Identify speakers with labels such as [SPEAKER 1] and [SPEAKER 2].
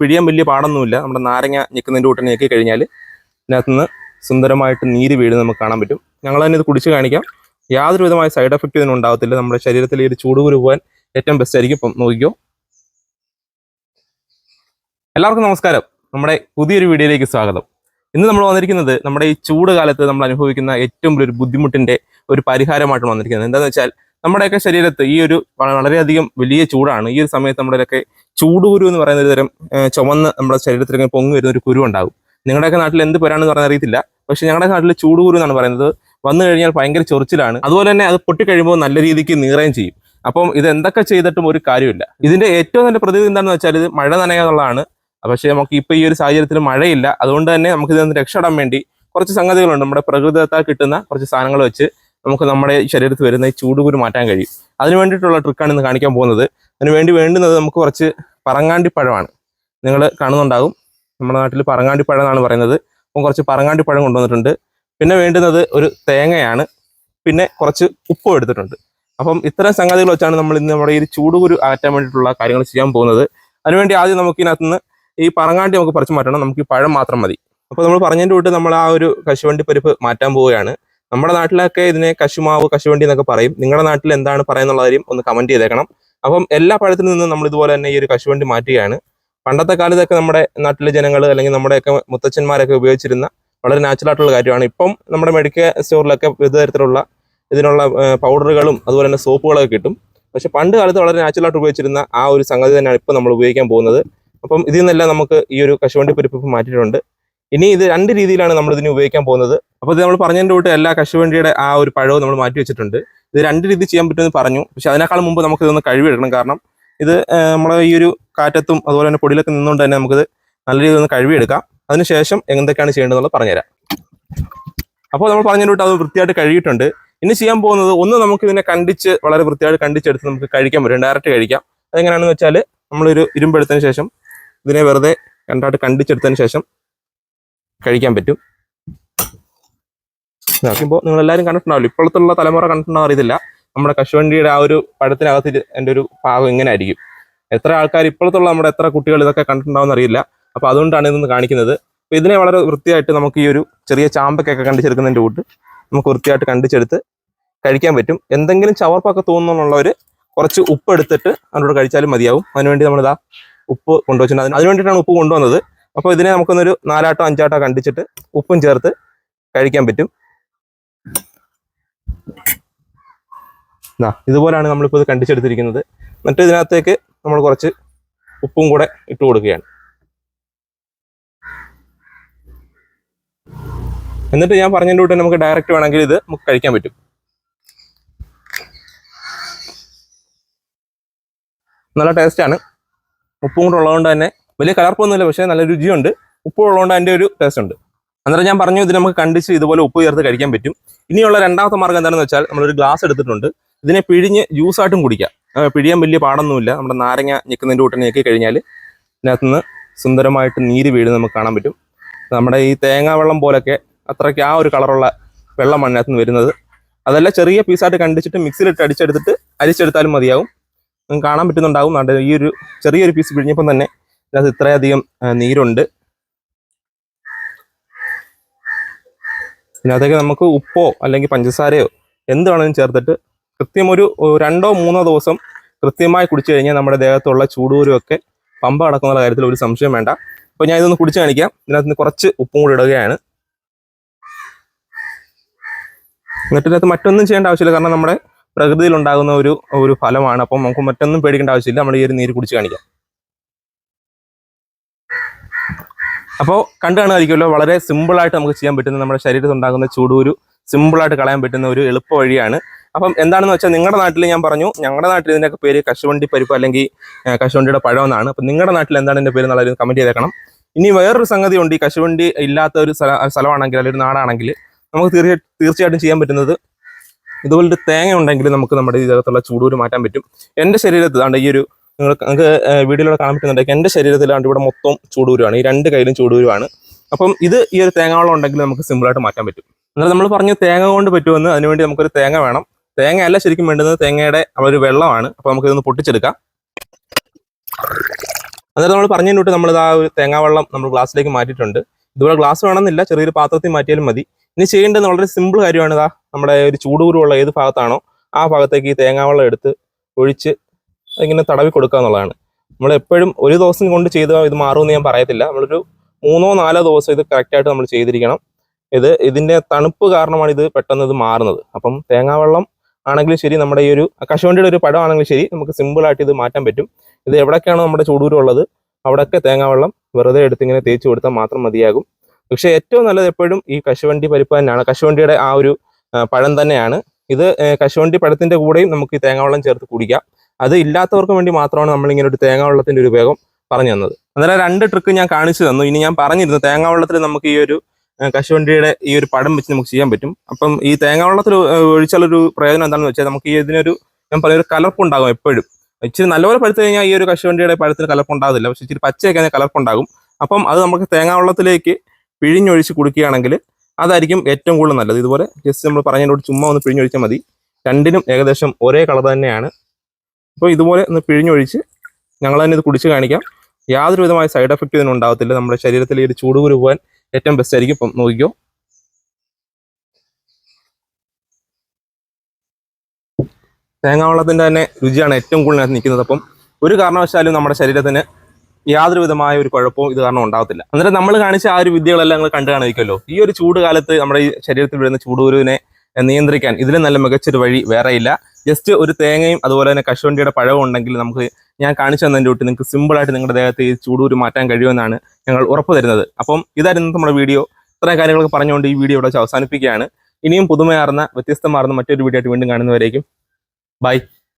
[SPEAKER 1] പിഴിയാൻ വലിയ പാടൊന്നുമില്ല. നമ്മുടെ നാരങ്ങ ഞെക്കുന്നതിന്റെ കൂട്ടനെ ഞെക്കി കഴിഞ്ഞാൽ ഇതിനകത്തുനിന്ന് സുന്ദരമായിട്ട് നീര് വീട് നമുക്ക് കാണാൻ പറ്റും. ഞങ്ങൾ തന്നെ ഇത് കുടിച്ച് കാണിക്കാം. യാതൊരു വിധമായ സൈഡ് എഫക്റ്റ് ഇതിന് ഉണ്ടാകത്തില്ല നമ്മുടെ ശരീരത്തിൽ ഈ ഒരു ചൂടുകുരു പോകാൻ ഏറ്റവും ബെസ്റ്റ് ആയിരിക്കും. ഇപ്പം നോക്കിക്കോ. എല്ലാവർക്കും നമസ്കാരം. നമ്മുടെ പുതിയൊരു വീഡിയോയിലേക്ക് സ്വാഗതം. ഇന്ന് നമ്മൾ വന്നിരിക്കുന്നത് നമ്മുടെ ഈ ചൂട് കാലത്ത് നമ്മൾ അനുഭവിക്കുന്ന ഏറ്റവും വലിയൊരു ബുദ്ധിമുട്ടിന്റെ ഒരു പരിഹാരമായിട്ടാണ് വന്നിരിക്കുന്നത്. എന്താണെന്ന് വെച്ചാൽ നമ്മുടെയൊക്കെ ശരീരത്ത് ഈ ഒരു വളരെയധികം വലിയ ചൂടാണ്. ഈ ഒരു സമയത്ത് നമ്മുടെയൊക്കെ ചൂടുകുരു എന്ന് പറയുന്ന ഒരു തരം ചുമന്ന് നമ്മുടെ ശരീരത്തിലേക്ക് പൊങ്ങി വരുന്ന ഒരു കുരു ഉണ്ടാകും. നിങ്ങളുടെയൊക്കെ നാട്ടിൽ എന്ത് പേരാണെന്ന് പറഞ്ഞാൽ അറിയത്തില്ല. പക്ഷെ ഞങ്ങളുടെ നാട്ടിൽ ചൂടുകുരു എന്നാണ് പറയുന്നത്. വന്നു കഴിഞ്ഞാൽ ഭയങ്കര ചൊറിച്ചിലാണ്. അതുപോലെ തന്നെ അത് പൊട്ടിക്കഴിയുമ്പോൾ നല്ല രീതിക്ക് നീറുകയും ചെയ്യും. അപ്പം ഇത് എന്തൊക്കെ ചെയ്തിട്ടും ഒരു കാര്യമില്ല. ഇതിന്റെ ഏറ്റവും നല്ല പ്രതിവിധി എന്താണെന്ന് വെച്ചാൽ ഇത് മഴ നനയുക എന്നുള്ളതാണ്. പക്ഷേ നമുക്ക് ഇപ്പോൾ ഈ ഒരു സാഹചര്യത്തിൽ മഴയില്ല. അതുകൊണ്ട് തന്നെ നമുക്ക് ഇതിൽ രക്ഷപ്പെടാൻ വേണ്ടി കുറച്ച് സംഗതികളുണ്ട്. നമ്മുടെ പ്രകൃതിദത്താൽ കിട്ടുന്ന കുറച്ച് സാധനങ്ങൾ വെച്ച് നമുക്ക് നമ്മുടെ ശരീരത്ത് വരുന്ന ഈ ചൂടുകുരു മാറ്റാൻ കഴിയും. അതിന് വേണ്ടിയിട്ടുള്ള ട്രിക്കാണ് ഇന്ന് കാണിക്കാൻ പോകുന്നത്. അതിന് വേണ്ടി വേണ്ടുന്നത് നമുക്ക് കുറച്ച് പറങ്ങാണ്ടി പഴമാണ്. നിങ്ങൾ കാണുന്നുണ്ടാകും നമ്മുടെ നാട്ടിൽ പറങ്ങാണ്ടി പറങ്ങാണ്ടിപ്പഴം എന്നാണ് പറയുന്നത്. അപ്പം കുറച്ച് പറങ്ങാണ്ടി പഴം കൊണ്ടുവന്നിട്ടുണ്ട്. പിന്നെ വേണ്ടുന്നത് ഒരു തേങ്ങയാണ്. പിന്നെ കുറച്ച് ഉപ്പും എടുത്തിട്ടുണ്ട്. അപ്പം ഇത്തരം സംഗതികൾ വെച്ചാണ് നമ്മൾ ഇന്ന് നമ്മുടെ ഈ ചൂടുകുരു അകറ്റാൻ വേണ്ടിയിട്ടുള്ള കാര്യങ്ങൾ ചെയ്യാൻ പോകുന്നത്. അതിനുവേണ്ടി ആദ്യം നമുക്ക് ഇതിനകത്തുനിന്ന് ഈ പറങ്ങാണ്ടി നമുക്ക് പറിച്ചു മാറ്റണം. നമുക്ക് ഈ പഴം മാത്രം മതി. അപ്പോൾ നമ്മൾ പറഞ്ഞതിന്റെ കൂട്ട് നമ്മൾ ആ ഒരു കശുവണ്ടി പരിപ്പ് മാറ്റാൻ പോവുകയാണ്. നമ്മുടെ നാട്ടിലൊക്കെ ഇതിനെ കശുമാവ് കശുവണ്ടി എന്നൊക്കെ പറയും. നിങ്ങളുടെ നാട്ടിൽ എന്താണ് പറയുന്നുള്ള കാര്യം ഒന്ന് കമന്റ് ചെയ്തേക്കണം. അപ്പം എല്ലാ പഴത്തിൽ നിന്നും നമ്മൾ ഇതുപോലെ തന്നെ ഈ ഒരു കശുവണ്ടി മാറ്റുകയാണ്. പണ്ടത്തെ കാലത്തൊക്കെ നമ്മുടെ നാട്ടിലെ ജനങ്ങൾ അല്ലെങ്കിൽ നമ്മുടെയൊക്കെ മുത്തച്ഛന്മാരൊക്കെ ഉപയോഗിച്ചിരുന്ന വളരെ നാച്ചുറൽ ആയിട്ടുള്ള കാര്യമാണ്. ഇപ്പം നമ്മുടെ മെഡിക്കൽ സ്റ്റോറിലൊക്കെ വിവിധ തരത്തിലുള്ള ഇതിനുള്ള പൗഡറുകളും അതുപോലെ തന്നെ സോപ്പുകളൊക്കെ കിട്ടും. പക്ഷെ പണ്ട് കാലത്ത് വളരെ നാച്ചുറൽ ആയിട്ട് ഉപയോഗിച്ചിരുന്ന ആ ഒരു സംഗതി തന്നെയാണ് ഇപ്പം നമ്മൾ ഉപയോഗിക്കാൻ പോകുന്നത്. അപ്പം ഇതിൽ നിന്നെല്ലാം നമുക്ക് ഈ ഒരു കശുവണ്ടി പരിപ്പ് മാറ്റിയിട്ടുണ്ട്. ഇനി ഇത് രണ്ട് രീതിയിലാണ് നമ്മൾ ഇതിന് ഉപയോഗിക്കാൻ പോകുന്നത്. അപ്പോൾ ഇത് നമ്മൾ പറഞ്ഞതിന്റെ കൂട്ട് എല്ലാ കശുവണ്ടിയുടെ ആ ഒരു പഴവും നമ്മൾ മാറ്റി വെച്ചിട്ടുണ്ട്. ഇത് രണ്ട് രീതി ചെയ്യാൻ പറ്റുമെന്ന് പറഞ്ഞു. പക്ഷെ അതിനേക്കാൾ മുമ്പ് നമുക്ക് ഇതൊന്ന് കഴുകിയെടുക്കണം. കാരണം ഇത് നമ്മളെ ഈ ഒരു കാറ്റത്തും അതുപോലെ തന്നെ പൊടിയിലൊക്കെ നിന്നുകൊണ്ട് തന്നെ നമുക്കിത് നല്ല രീതിയിൽ ഒന്ന് കഴുകിയെടുക്കാം. അതിനുശേഷം എന്തൊക്കെയാണ് ചെയ്യേണ്ടതെന്നുള്ളത് പറഞ്ഞുതരാം. അപ്പോൾ നമ്മൾ പറഞ്ഞതിന്റെ കൂട്ട് അത് വൃത്തിയായിട്ട് കഴുകിയിട്ടുണ്ട്. ഇനി ചെയ്യാൻ പോകുന്നത് ഒന്ന് നമുക്ക് ഇതിനെ കണ്ടിച്ച് വളരെ വൃത്തിയായിട്ട് കണ്ടിച്ചെടുത്ത് നമുക്ക് കഴിക്കാൻ പറ്റും. ഡയറക്റ്റ് കഴിക്കാം. അതെങ്ങനെയാണെന്ന് വെച്ചാൽ നമ്മളൊരു ഇരുമ്പെടുത്തതിന് ശേഷം ഇതിനെ വെറുതെ രണ്ടായിട്ട് കണ്ടിച്ചെടുത്തതിന് ശേഷം കഴിക്കാൻ പറ്റും. നോക്കുമ്പോൾ നിങ്ങൾ എല്ലാവരും കണ്ടിട്ടുണ്ടാവില്ല? ഇപ്പോഴത്തുള്ള തലമുറ കണ്ടിട്ടുണ്ടാവും അറിയത്തില്ല. നമ്മുടെ കശുവണ്ടിയുടെ ആ ഒരു പഴത്തിനകത്ത് എന്റെ ഒരു ഭാഗം ഇങ്ങനെ ആയിരിക്കും. എത്ര ആൾക്കാർ ഇപ്പോഴത്തുള്ള നമ്മുടെ എത്ര കുട്ടികൾ ഇതൊക്കെ കണ്ടിട്ടുണ്ടാവും അറിയില്ല. അപ്പോൾ അതുകൊണ്ടാണ് ഇതൊന്ന് കാണിക്കുന്നത്. അപ്പോൾ ഇതിനെ വളരെ വൃത്തിയായിട്ട് നമുക്ക് ഈ ഒരു ചെറിയ ചാമ്പക്കൊക്കെ കണ്ടിച്ചെടുക്കുന്നതിന്റെ കൂട്ട് നമുക്ക് വൃത്തിയായിട്ട് കണ്ടിച്ചെടുത്ത് കഴിക്കാൻ പറ്റും. എന്തെങ്കിലും ചവർപ്പൊക്കെ തോന്നുന്നുള്ളവർ കുറച്ച് ഉപ്പ് എടുത്തിട്ട് അതിനോട് കഴിച്ചാലും മതിയാവും. അതിനുവേണ്ടി നമ്മളിതാ ഉപ്പ് കൊണ്ടുവച്ചിട്ടുണ്ട്. അതിന് അതിന് വേണ്ടിയിട്ടാണ് ഉപ്പ് കൊണ്ടുവന്നത്. അപ്പോൾ ഇതിനെ നമുക്കൊന്നൊരു നാലാട്ടോ അഞ്ചാട്ടോ കണ്ടിച്ചിട്ട് ഉപ്പും ചേർത്ത് കഴിക്കാൻ പറ്റും. ഇതുപോലെയാണ് നമ്മളിപ്പോൾ ഇത് കണ്ടിച്ചെടുത്തിരിക്കുന്നത്. എന്നിട്ട് ഇതിനകത്തേക്ക് നമ്മൾ കുറച്ച് ഉപ്പും കൂടെ ഇട്ട് കൊടുക്കുകയാണ്. എന്നിട്ട് ഞാൻ പറഞ്ഞതിന്റെ കൂടെ നമുക്ക് ഡയറക്റ്റ് വേണമെങ്കിൽ ഇത് നമുക്ക് കഴിക്കാൻ പറ്റും. നല്ല ടേസ്റ്റാണ് ഉപ്പും കൂടെ ഉള്ളതുകൊണ്ട് തന്നെ വലിയ കലർപ്പൊന്നുമില്ല പക്ഷേ നല്ല രുചിയുണ്ട്. ഉപ്പ് ഉള്ളതുകൊണ്ട് അതിന്റെ ഒരു ടേസ്റ്റ് ഉണ്ട്. അന്നേരം ഞാൻ പറഞ്ഞു ഇത് നമുക്ക് കണ്ടിച്ച് ഇതുപോലെ ഉപ്പ് ചേർത്ത് കഴിക്കാൻ പറ്റും. ഇനിയുള്ള രണ്ടാമത്തെ മാർഗം എന്താണെന്ന് വെച്ചാൽ നമ്മളൊരു ഗ്ലാസ് എടുത്തിട്ടുണ്ട്. ഇതിനെ പിഴിഞ്ഞ് ജ്യൂസായിട്ടും കുടിക്കാം. പിഴിയാൻ വലിയ പാടൊന്നുമില്ല. നമ്മുടെ നാരങ്ങ ഞെക്കുന്നതിന്റെ കൂട്ടനെ ഞെക്കി കഴിഞ്ഞാൽ ഇതിനകത്തുനിന്ന് സുന്ദരമായിട്ട് നീര് വീട് നമുക്ക് കാണാൻ പറ്റും. നമ്മുടെ ഈ തേങ്ങാ വെള്ളം പോലൊക്കെ അത്രയ്ക്ക് ആ ഒരു കളറുള്ള വെള്ളമാണ് ഇതിനകത്ത് നിന്ന് വരുന്നത്. അതല്ല ചെറിയ പീസായിട്ട് കണ്ടിച്ചിട്ട് മിക്സിയിലിട്ട് അടിച്ചെടുത്തിട്ട് അരിച്ചെടുത്താലും മതിയാവും. കാണാൻ പറ്റുന്നുണ്ടാവും. ഈ ഒരു ചെറിയൊരു പീസ് പിഴിഞ്ഞപ്പം തന്നെ ഇതിനകത്ത് ഇത്രയധികം നീരുണ്ട്. ഇതിനകത്തേക്ക് നമുക്ക് ഉപ്പോ അല്ലെങ്കിൽ പഞ്ചസാരയോ എന്ത് വേണമെങ്കിലും ചേർത്തിട്ട് കൃത്യം ഒരു രണ്ടോ മൂന്നോ ദിവസം കൃത്യമായി കുടിച്ചു കഴിഞ്ഞാൽ നമ്മുടെ ദേഹത്തുള്ള ചൂടുകൂരും ഒക്കെ പമ്പ അടക്കുന്ന കാര്യത്തിൽ ഒരു സംശയം വേണ്ട. അപ്പോൾ ഞാൻ ഇതൊന്ന് കുടിച്ചു കാണിക്കാം. ഇതിനകത്ത് നിന്ന് കുറച്ച് ഉപ്പും കൂടി ഇടുകയാണ്. എന്നിട്ട് ഇതിനകത്ത് മറ്റൊന്നും ചെയ്യേണ്ട ആവശ്യമില്ല. കാരണം നമ്മുടെ പ്രകൃതിയിൽ ഉണ്ടാകുന്ന ഒരു ഒരു ഫലമാണ്. അപ്പം നമുക്ക് മറ്റൊന്നും പേടിക്കേണ്ട ആവശ്യമില്ല. നമ്മൾ ഈ ഒരു നീര് കുടിച്ച് കാണിക്കാം. അപ്പോൾ കണ്ടു കാണുമായിരിക്കുമല്ലോ വളരെ സിമ്പിളായിട്ട് നമുക്ക് ചെയ്യാൻ പറ്റുന്ന നമ്മുടെ ശരീരത്തിൽ ഉണ്ടാകുന്ന ചൂടൂരു സിമ്പിളായിട്ട് കളയാൻ പറ്റുന്ന ഒരു എളുപ്പ വഴിയാണ്. അപ്പം എന്താണെന്ന് വെച്ചാൽ നിങ്ങളുടെ നാട്ടിൽ ഞാൻ പറഞ്ഞു ഞങ്ങളുടെ നാട്ടിൽ ഇതിന്റെയൊക്കെ പേര് കശുവണ്ടി പരിപ്പ് അല്ലെങ്കിൽ കശുവണ്ടിയുടെ പഴം എന്നാണ്. അപ്പം നിങ്ങളുടെ നാട്ടിൽ എന്താണ് എന്റെ പേര് എന്നുള്ളത് കമന്റ് ചെയ്തേക്കണം. ഇനി വേറൊരു സംഗതി ഉണ്ട് ഈ കശുവണ്ടി ഇല്ലാത്ത ഒരു സ്ഥല സ്ഥലമാണെങ്കിൽ അല്ലെങ്കിൽ ഒരു നാടാണെങ്കിൽ നമുക്ക് തീർച്ച തീർച്ചയായിട്ടും ചെയ്യാൻ പറ്റുന്നത് ഇതുപോലൊരു തേങ്ങ ഉണ്ടെങ്കിൽ നമുക്ക് നമ്മുടെ ഇതിനകത്തുള്ള ചൂടൂര് മാറ്റാൻ പറ്റും. എന്റെ ശരീരത്തിൽ ഈ ഒരു നിങ്ങൾ നിങ്ങൾക്ക് വീഡിയോയിലൂടെ കാണാൻ പറ്റുന്നുണ്ടെങ്കിൽ എന്റെ ശരീരത്തിലാണ്ട് ഇവിടെ മൊത്തം ചൂടുവരുവാണ് ഈ രണ്ട് കയ്യിലും ചൂടുവരുവാണ് അപ്പം ഇത് ഈ ഒരു തേങ്ങാവളം ഉണ്ടെങ്കിൽ നമുക്ക് സിമ്പിളായിട്ട് മാറ്റാൻ പറ്റും. എന്നാൽ നമ്മൾ പറഞ്ഞു തേങ്ങ കൊണ്ട് പറ്റുമെന്ന് അതിനുവേണ്ടി നമുക്കൊരു തേങ്ങ വേണം. തേങ്ങയല്ല ശരിക്കും വേണ്ടുന്നത് തേങ്ങയുടെ ഒരു വെള്ളമാണ്. അപ്പോൾ നമുക്ക് ഇതൊന്ന് പൊട്ടിച്ചെടുക്കാം. അന്നേരം നമ്മൾ പറഞ്ഞു തൊട്ട് നമ്മൾ ആ ഒരു തേങ്ങാവെള്ളം നമ്മൾ ഗ്ലാസ്സിലേക്ക് മാറ്റിയിട്ടുണ്ട്. ഇതുപോലെ ഗ്ലാസ് വേണമെന്നില്ല. ചെറിയൊരു പാത്രത്തിൽ മാറ്റിയാലും മതി. ഇനി ചെയ്യേണ്ടത് വളരെ സിമ്പിൾ കാര്യമാണ് ഇതാ. നമ്മുടെ ഒരു ചൂടുകുരുള്ള ഏത് ഭാഗത്താണോ ആ ഭാഗത്തേക്ക് ഈ തേങ്ങാവെള്ളം എടുത്ത് ഒഴിച്ച് ഇങ്ങനെ തടവി കൊടുക്കുക എന്നുള്ളതാണ്. നമ്മൾ എപ്പോഴും ഒരു ദിവസം കൊണ്ട് ചെയ്ത് ഇത് മാറുമെന്ന് ഞാൻ പറയത്തില്ല. നമ്മളൊരു മൂന്നോ നാലോ ദിവസം ഇത് കറക്റ്റായിട്ട് നമ്മൾ ചെയ്തിരിക്കണം. ഇത് ഇതിന്റെ തണുപ്പ് കാരണമാണ് ഇത് പെട്ടെന്ന് ഇത് മാറുന്നത്. അപ്പം തേങ്ങാവെള്ളം ആണെങ്കിലും ശരി നമ്മുടെ ഈ ഒരു കശുവണ്ടിയുടെ ഒരു പടമാണെങ്കിലും ശരി നമുക്ക് സിമ്പിളായിട്ട് ഇത് മാറ്റാൻ പറ്റും. ഇത് എവിടൊക്കെയാണോ നമ്മുടെ ചൂടൂരം ഉള്ളത് അവിടെയൊക്കെ തേങ്ങാവെള്ളം വെറുതെ എടുത്ത് ഇങ്ങനെ തേച്ച് കൊടുത്താൽ മാത്രം മതിയാകും. പക്ഷേ ഏറ്റവും നല്ലത് എപ്പോഴും ഈ കശുവണ്ടി പരിപ്പ് തന്നെയാണ്. കശുവണ്ടിയുടെ ആ ഒരു പഴം തന്നെയാണ്. ഇത് കശുവണ്ടി പഴത്തിന്റെ കൂടെയും നമുക്ക് ഈ തേങ്ങാവെള്ളം ചേർത്ത് കുടിക്കാം. അത് ഇല്ലാത്തവർക്ക് വേണ്ടി മാത്രമാണ് നമ്മൾ ഇങ്ങനെ ഒരു തേങ്ങാവെള്ളത്തിന്റെ ഒരു ഉപയോഗം പറഞ്ഞു തന്നത്. അന്നേരം രണ്ട് ട്രിക്ക് ഞാൻ കാണിച്ചു തന്നു. ഇനി ഞാൻ പറഞ്ഞിരുന്നു തേങ്ങാവെള്ളത്തിൽ നമുക്ക് ഈ ഒരു കശുവണ്ടിയുടെ ഈ ഒരു പടം വെച്ച് നമുക്ക് ചെയ്യാൻ പറ്റും. അപ്പം ഈ തേങ്ങാവെള്ളത്തിൽ ഒഴിച്ചാലൊരു പ്രയോജനം എന്താണെന്ന് വെച്ചാൽ നമുക്ക് ഈ ഇതിനൊരു ഞാൻ പറഞ്ഞ ഒരു കലർപ്പുണ്ടാകും എപ്പോഴും. ഇച്ചിരി നല്ലപോലെ പഴുത്തു കഴിഞ്ഞാൽ ഈ ഒരു കശുവണ്ടിയുടെ പഴത്തിന് കലർപ്പുണ്ടാകില്ല പക്ഷെ ഇച്ചിരി പച്ചയൊക്കെ അതിന് കലർപ്പുണ്ടാകും. അപ്പം അത് നമുക്ക് തേങ്ങാവെള്ളത്തിലേക്ക് പിഴിഞ്ഞൊഴിച്ച് കുടിക്കുകയാണെങ്കിൽ അതായിരിക്കും ഏറ്റവും കൂടുതൽ നല്ലത്. ഇതുപോലെ ജസ്റ്റ് നമ്മൾ പറഞ്ഞതിനോട് ചുമ്മാ ഒന്ന് പിഴിഞ്ഞൊഴിച്ചാൽ മതി. രണ്ടിനും ഏകദേശം ഒരേ കളർ തന്നെയാണ്. അപ്പോൾ ഇതുപോലെ ഒന്ന് പിഴിഞ്ഞൊഴിച്ച് ഞങ്ങൾ തന്നെ ഇത് കുടിച്ച് കാണിക്കാം. യാതൊരു വിധമായ സൈഡ് എഫക്റ്റ് ഇതിന് ഉണ്ടാകത്തില്ല നമ്മുടെ ശരീരത്തിൽ ഈ ഒരു ചൂടുകുരു പോകാൻ ഏറ്റവും ബെസ്റ്റ് ആയിരിക്കും. ഇപ്പം നോക്കിക്കോ. തേങ്ങാവെള്ളത്തിന്റെ തന്നെ രുചിയാണ് ഏറ്റവും കൂടുതൽ നിൽക്കുന്നത്. അപ്പം ഒരു കാരണവശാലും നമ്മുടെ ശരീരത്തിന് യാതൊരു വിധമായ ഒരു കുഴപ്പവും ഇത് കാരണം ഉണ്ടാകത്തില്ല അന്നേരം നമ്മൾ കാണിച്ച ആ ഒരു വിദ്യകളെല്ലാം നിങ്ങൾ കണ്ടു കാണിക്കുമല്ലോ. ഈ ഒരു ചൂട് കാലത്ത് നമ്മുടെ ഈ ശരീരത്തിൽ വരുന്ന ചൂടുകുരുവിനെ നിയന്ത്രിക്കാൻ ഇതിലും നല്ല മികച്ചൊരു വഴി വേറെയില്ല ജസ്റ്റ് ഒരു തേങ്ങയും അതുപോലെ തന്നെ കശുവണ്ടിയുടെ പഴവും ഉണ്ടെങ്കിൽ നമുക്ക് ഞാൻ കാണിച്ചു തന്നതിന്റെ തൊട്ട് നിങ്ങൾക്ക് സിമ്പിളായിട്ട് നിങ്ങളുടെ ദേഹത്ത് ഈ ചൂടൂര് മാറ്റാൻ കഴിയുമെന്നാണ് ഞങ്ങൾ ഉറപ്പ് തരുന്നത്. അപ്പം ഇതായിരുന്നു നമ്മുടെ വീഡിയോ ഇത്രയും കാര്യങ്ങളൊക്കെ പറഞ്ഞുകൊണ്ട് ഈ വീഡിയോ ഇവിടെ അവസാനിപ്പിക്കുകയാണ്. ഇനിയും പുതുമയാർന്ന വ്യത്യസ്തമാർന്ന മറ്റൊരു വീഡിയോ ആയിട്ട് വീണ്ടും കാണുന്നവരേക്കും. ബൈ